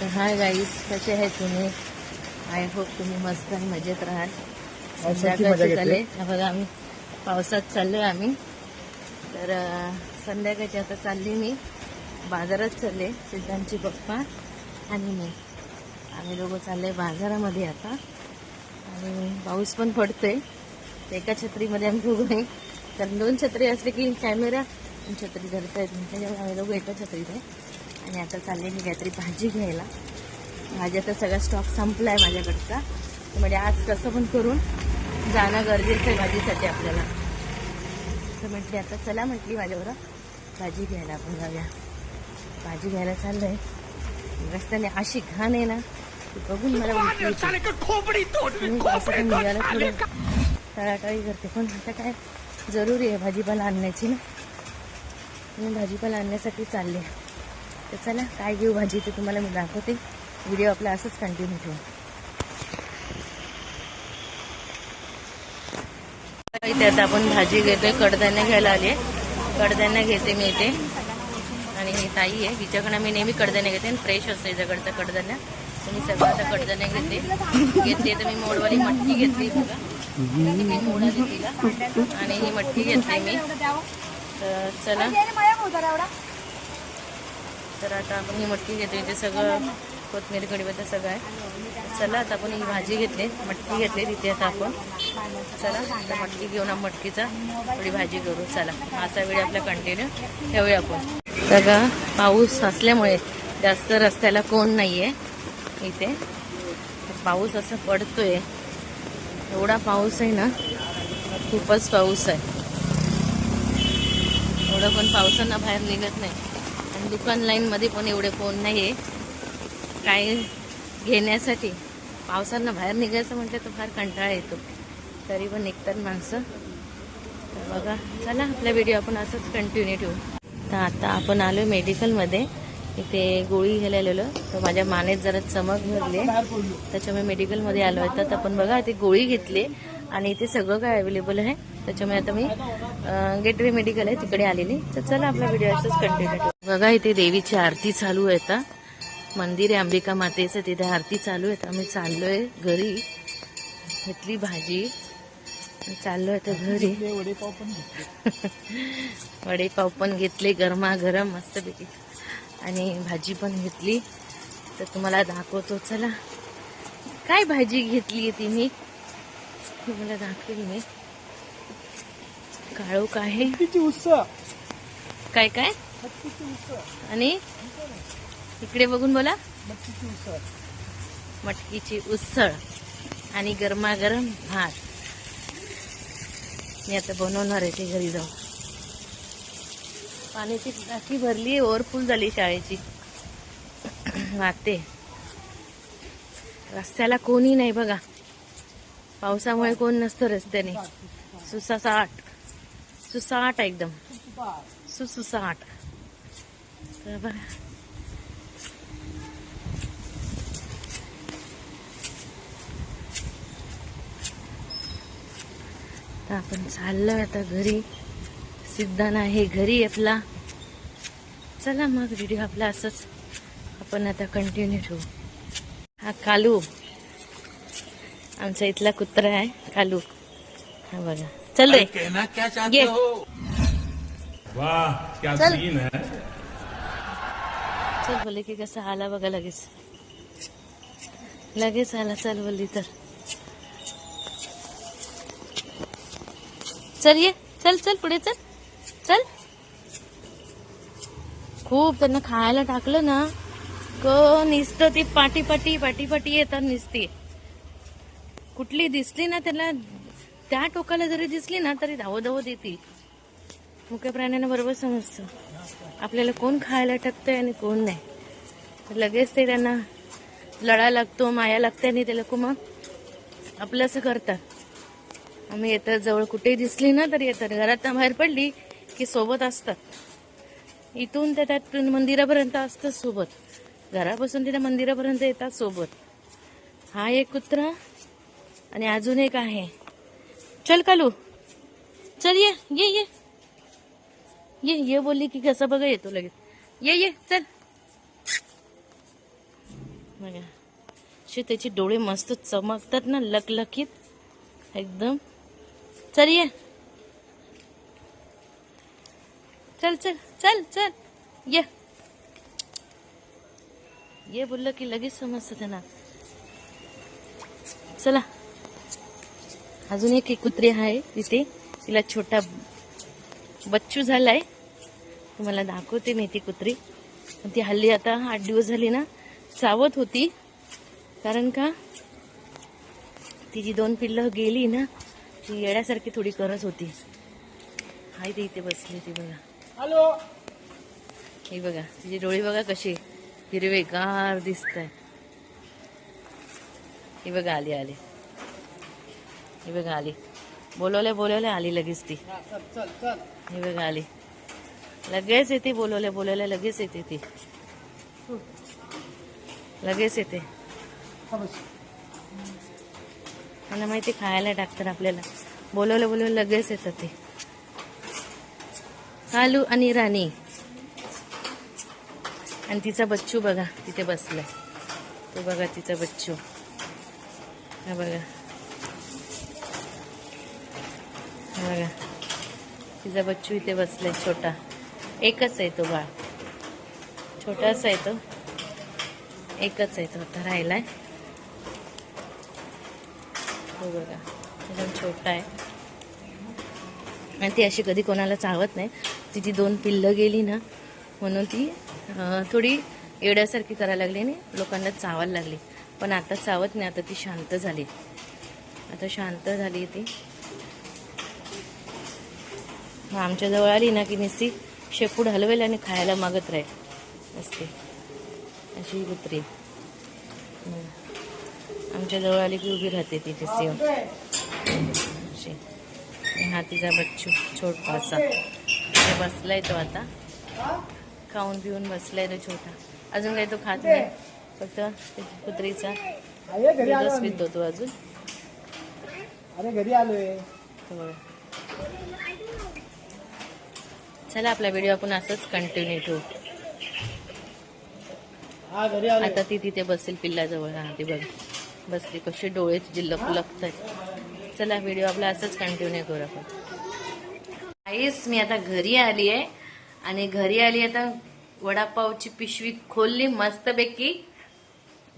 तर hi guys कसे आहे तुम्ही? आय होप तुम्ही मस्त आणि मजेत राहाल. संध्याकाळचे. चालले बघा आम्ही पावसात चाललोय आम्ही. तर संध्याकाळची आता चालली मी. बाजारात चालले सिद्धांची पप्पा आणि मी. आम्ही दोघं चालले बाजारामध्ये आता. आणि पाऊस पण पडतोय. एका छत्रीमध्ये आम्ही दोघं आहे. कारण दोन छत्री असले की कॅमेरा छत्री धरता येत नाही त्याच्यामुळे आम्ही दोघं एका छत्रीत आहे. आणि आता चालले मी काहीतरी भाजी घ्यायला. भाज्याचा सगळा स्टॉक संपला आहे माझ्याकडचा. तर म्हणजे आज कसं पण करून जाणं गरजेचं आहे भाजीसाठी आपल्याला. तर म्हटली आता चला म्हटली माझ्याबरोबर भाजी घ्यायला आपण जाऊया. भाजी घ्यायला चाललंय. रस्त्याने अशी घाण आहे ना ती बघून मला पावसातून निघायला थोडं तळाटाळी करते. पण आता काय जरुरी आहे भाजीपाला आणण्याची ना? मी भाजीपाला आणण्यासाठी चालले. तर चला काय घेऊ भाजी ते तुम्हाला मी दाखवते. व्हिडिओ आपला असंच कंटिन्यू ठेवू. इथे आता आपण भाजी घेतोय कडधान्य घ्यायला आले कडधान्य घेते मी इथे. आणि ही ताई आहे. हिच्याकडनं मी नेहमी कडधान्य घेते आणि फ्रेश असते हिच्याकडचं कडधान्य. मी सगळं आता कडधान्य घेते. घेतली तर मी मोडवाली मटकी घेतली बघा. मी मोड आली तिला. आणि ही मटकी घेतली मी. तर चला. तर आता आपण ही मटकी घेतो इथे सगळं कोथमीर कढीपत्ता सगळं आहे. चला आता आपण ही भाजी घेतली मटकी घेतली तिथे आता आपण. चला आता मटकी घेऊन आपण मटकीचा थोडी भाजी करू. चला असा वेळ आपला कंटिन्यू ठेवूया आपण. बघा पाऊस असल्यामुळे जास्त रस्त्याला कोण नाही आहे इथे. पाऊस असं पडतोय. एवढा पाऊस आहे ना खूपच पाऊस आहे. एवढं पण पावसांना बाहेर निघत नाही. दुकान लाईनमध्ये पण एवढे कोण नाही आहे काय घेण्यासाठी? पावसांना बाहेर निघायचं म्हटलं तर फार कंटाळा येतो. तरी पण निघतात माणसं. तर बघा चला आपला व्हिडिओ आपण असंच कंटिन्यू ठेवू. तर आता आपण आलो मेडिकलमध्ये इथे गोळी घ्यायला आलेलो तर माझ्या मानेत जरा चमक भरली त्याच्यामुळे मेडिकलमध्ये आलो आहे तर आपण बघा इथे गोळी घेतली आणि इथे सगळं काय अवेलेबल आहे. त्याच्यामुळे आता मी गेटवे मेडिकल आहे तिकडे आलेली. तर चला आपला व्हिडिओ असंच कंटिन्यू ठेवू. बघा इथे देवीची आरती चालू आहे आता. मंदिर आहे अंबिका मातेचं तिथे आरती चालू आहे. तर आम्ही चाललोय घरी. घेतली भाजी. आणि चाललोय आता घरी. वडेपाव पण घेतले. वडेपाव पण घेतले गरमागरम मस्तपैकी. आणि भाजी पण घेतली. तर तुम्हाला दाखवतो चला. काय भाजी घेतली आहे ती मी तुम्हाला दाखवेल मी. काळोख आहे. काय काय? आणि इकडे बघून बोला. मटकीची उसळ आणि गरमागरम भात. मी आता बनवणार आहे ते घरी जाऊन. पाण्याची टाकी भरली ओव्हरफुल झाली शाळेची. वाटते रस्त्याला कोणी नाही बघा. पावसामुळे कोण नसतं रस्त्याने. सुसासाट. सुसाट एकदम. सुसुसाट. बघा तर आपण चाललोय आता घरी. सिद्धान आहे घरी आपला चला मग व्हिडिओ आपला असंच आपण आता कंटिन्यू ठेवू. हा कालू. आमचा इथला कुत्रा आहे कालू. हा बघा. चल रे. कहना क्या चाहते ये. हो? वाह क्या चल. सीन है. चल बोले की कसं आला बघा लगेच. लगेच आला चल बोलली तर. चल ये चल चल पुढे चल चल. खूप त्यांना खायला टाकलं ना क निसतं ती पाटी पाटी पाटी पाटी येतात निसती. कुठली दिसली ना त्याला त्या टोकाला जरी दिसली ना तरी धावत धावत येतील मुख्य प्राण्यांना बरोबर समजतं. आपल्याला कोण खायला टाकतंय आणि कोण नाही. लगेच ते त्यांना लढा लागतो माया लागते आणि ते लोक मग आपलं असं करतात. आम्ही येतात जवळ कुठेही दिसली ना तर येतात. घरात बाहेर पडली की सोबत असतात. इथून ते त्यात मंदिरापर्यंत असतं सोबत. घरापासून तिथे मंदिरापर्यंत येतात सोबत. हा एक कुत्रा आणि अजून एक आहे. चल कालू. चल ये ये ये. ये ये बोलली की कसं बघा येतो लगेच. ये ये चल. बघा. शे त्याचे डोळे मस्त चमकतात ना लकलकीत. एकदम. चल ये. चल चल चल चल. ये. ये बोललं की लगेच समजतं त्यांना. चला. अजून एक एक कुत्री आहे तिथे. तिला छोटा बच्चू झालाय. तुम्हाला दाखवते मी ती कुत्री ती हल्ली आता आठ दिवस झाली ना चावत होती. कारण का? तिची दोन पिल्लं गेली ना ती येड्यासारखी थोडी करत होती. हाय ती इथे बसली ती बघा. हॅलो. ही बघा तिचे डोळे बघा कसे हिरवेगार दिसत आहे ही बघा आली आली. ही बघा आली. बोलवल्या बोलवल्या आली लगेच ती. चल चल चल. ही बघा आली. लगेच येते बोलवल्या बोलवल्या लगेच येते ती. लगेच येते. मला माहिती खायला टाकतात आपल्याला. बोलवलं बोलवलं लगेच येतात ते. कालू आणि राणी. आणि तिचा बच्चू बघा तिथे बसलाय. तो बघा तिचा बच्चू. हा बघा. बघा. तिचा बच्चू इथे बसलाय छोटा. एकच आहे तो बाळ. छोटाच आहे तो. एकच आहे तो आता राहिलाय. हो बघा एकदम छोटा आहे. आणि ती अशी कधी कोणाला चावत नाही. तिची दोन पिल्लं गेली ना म्हणून ती थोडी येड्यासारखी करायला लागली आणि लोकांना चावायला लागली. पण आता चावत नाही आता ती शांत झाली. आता शांत झाली ती. मग आमच्या जवळ आली ना की नुसती शेपूड हलवेल आणि खायला मागत राहील. असते. अशी कुत्री. हम्म. आमच्या जवळ आली की उभी राहते ती नुसती हा तिचा बच्चू छोटासा. इथे बसलाय तो आता. खाऊन पिऊन बसलाय तो छोटा. अजून काही तो खात नाही. फक्त कुत्रीचा. पितो तो अजून. अरे घरी आलोय तो बघा. चला आपला व्हिडिओ आपण असंच कंटिन्यू ठेवू. हा आता ती तिथे बसेल पिल्लाजवळ हा ती बघ. बसली कशी डोळे तुझे लक लपतात चला व्हिडिओ आपला असंच कंटिन्यू करू आपण. आईस मी आता घरी आली आहे आणि घरी आली आता वडापावची पिशवी खोलली मस्तपैकी.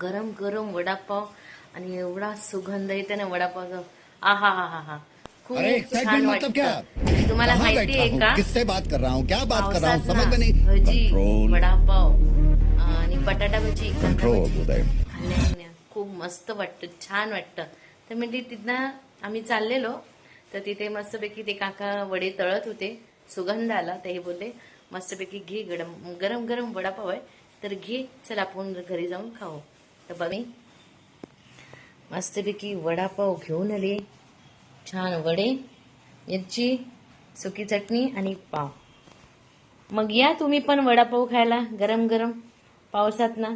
गरम गरम वडापाव. आणि एवढा सुगंध येते ना वडापावचा. आ हा हा हा हा खूप छान मतलब क्या? वाटतं. तुम्हाला माहिती आहे का? किससे बात कर रहा हूँ? क्या बात कर रहा हूँ? समझ में नहीं। भजी वडापाव आणि बटाटा भजी खूप मस्त वाटतं छान वाटतं. तर म्हणजे तिथनं आम्ही चाललेलो. तर तिथे मस्तपैकी ते काका वडे तळत होते. सुगंध आला तर हे बोलले मस्तपैकी घे गरम गरम गरम वडापाव आहे. तर घे चल आपण घरी जाऊन खाऊ. तर बघ मी मस्तपैकी वडापाव घेऊन आले. छान वडे. मिरची सुकी चटणी आणि पाव. मग या तुम्ही पण वडापाव खायला गरम गरम. पावसात ना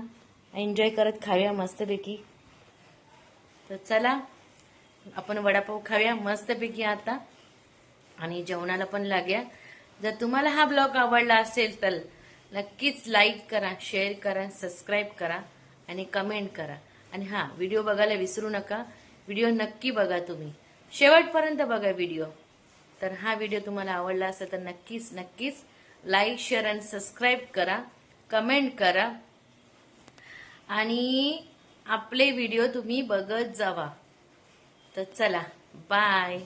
एन्जॉय करत खाऊया मस्तपैकी. तर चला आपण वडापाव खाऊया मस्तपैकी आता. आणि जेवणाला पण लागूया. जर तुम्हाला हा ब्लॉग आवडला असेल तर नक्कीच लाईक करा शेअर करा सबस्क्राईब करा आणि कमेंट करा. आणि हा व्हिडिओ बघायला विसरू नका. व्हिडिओ नक्की बघा तुम्ही. शेवटपर्यंत बघा व्हिडिओ तर हा व्हिडिओ तुम्हाला आवडला असेल तर नक्कीच नक्कीच लाईक शेअर अँड सबस्क्राईब करा कमेंट करा. आणि आपले व्हिडिओ तुम्ही बघत जावा. तर चला बाय